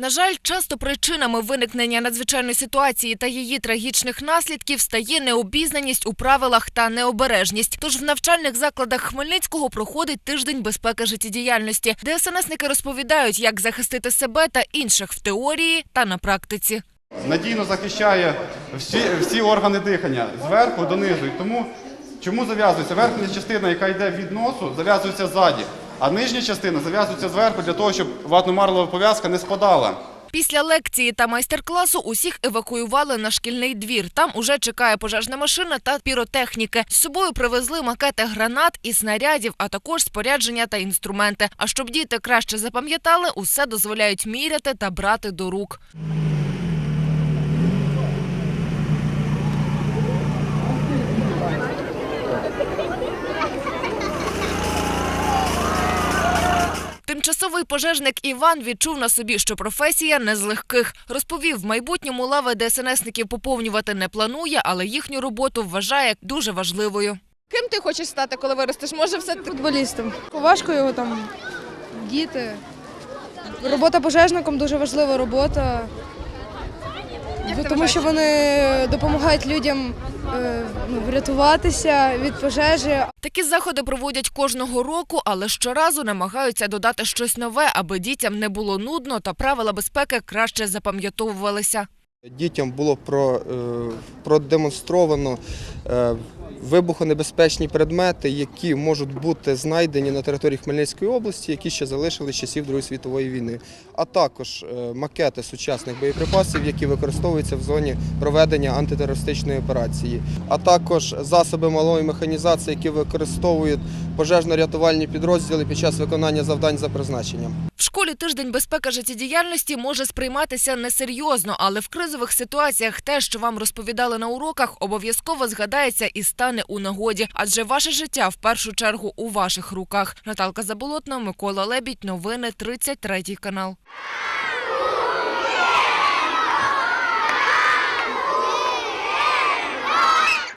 На жаль, часто причинами виникнення надзвичайної ситуації та її трагічних наслідків стає необізнаність у правилах та необережність. Тож в навчальних закладах Хмельницького проходить тиждень безпеки життєдіяльності, де СНСники розповідають, як захистити себе та інших в теорії та на практиці. надійно захищає всі, всі органи дихання зверху донизу. І тому чому зав'язується? Верхня частина, яка йде від носу, зав'язується ззаді, а нижня частина зав'язується зверху для того, щоб ватно-марлова пов'язка не спадала. Після лекції та майстер-класу усіх евакуювали на шкільний двір. Там уже чекає пожежна машина та піротехніки. З собою привезли макети гранат і снарядів, а також спорядження та інструменти. А щоб діти краще запам'ятали, усе дозволяють міряти та брати до рук. Тимчасовий пожежник Іван відчув на собі, що професія не з легких. Розповів, в майбутньому лави ДСНСників поповнювати не планує, але їхню роботу вважає дуже важливою. Ким ти хочеш стати, коли виростеш? Може, все футболістом. Важко його там діти. Робота пожежником дуже важлива робота. Тому що вони допомагають людям е, ну, врятуватися від пожежі. Такі заходи проводять кожного року, але щоразу намагаються додати щось нове, аби дітям не було нудно та правила безпеки краще запам'ятовувалися. Дітям було е, продемонстровано е, вибухонебезпечні предмети, які можуть бути знайдені на території Хмельницької області, які ще залишили з часів Другої світової війни, а також е, макети сучасних боєприпасів, які використовуються в зоні проведення антитерористичної операції, а також засоби малої механізації, які використовують пожежно-рятувальні підрозділи під час виконання завдань за призначенням. В школі тиждень безпеки життєдіяльності може сприйматися несерйозно, але в кризових ситуаціях те, що вам розповідали на уроках, обов'язково згадається і стане у нагоді, адже ваше життя в першу чергу у ваших руках. Наталка Заболотна, Микола Лебідь, новини 33 канал.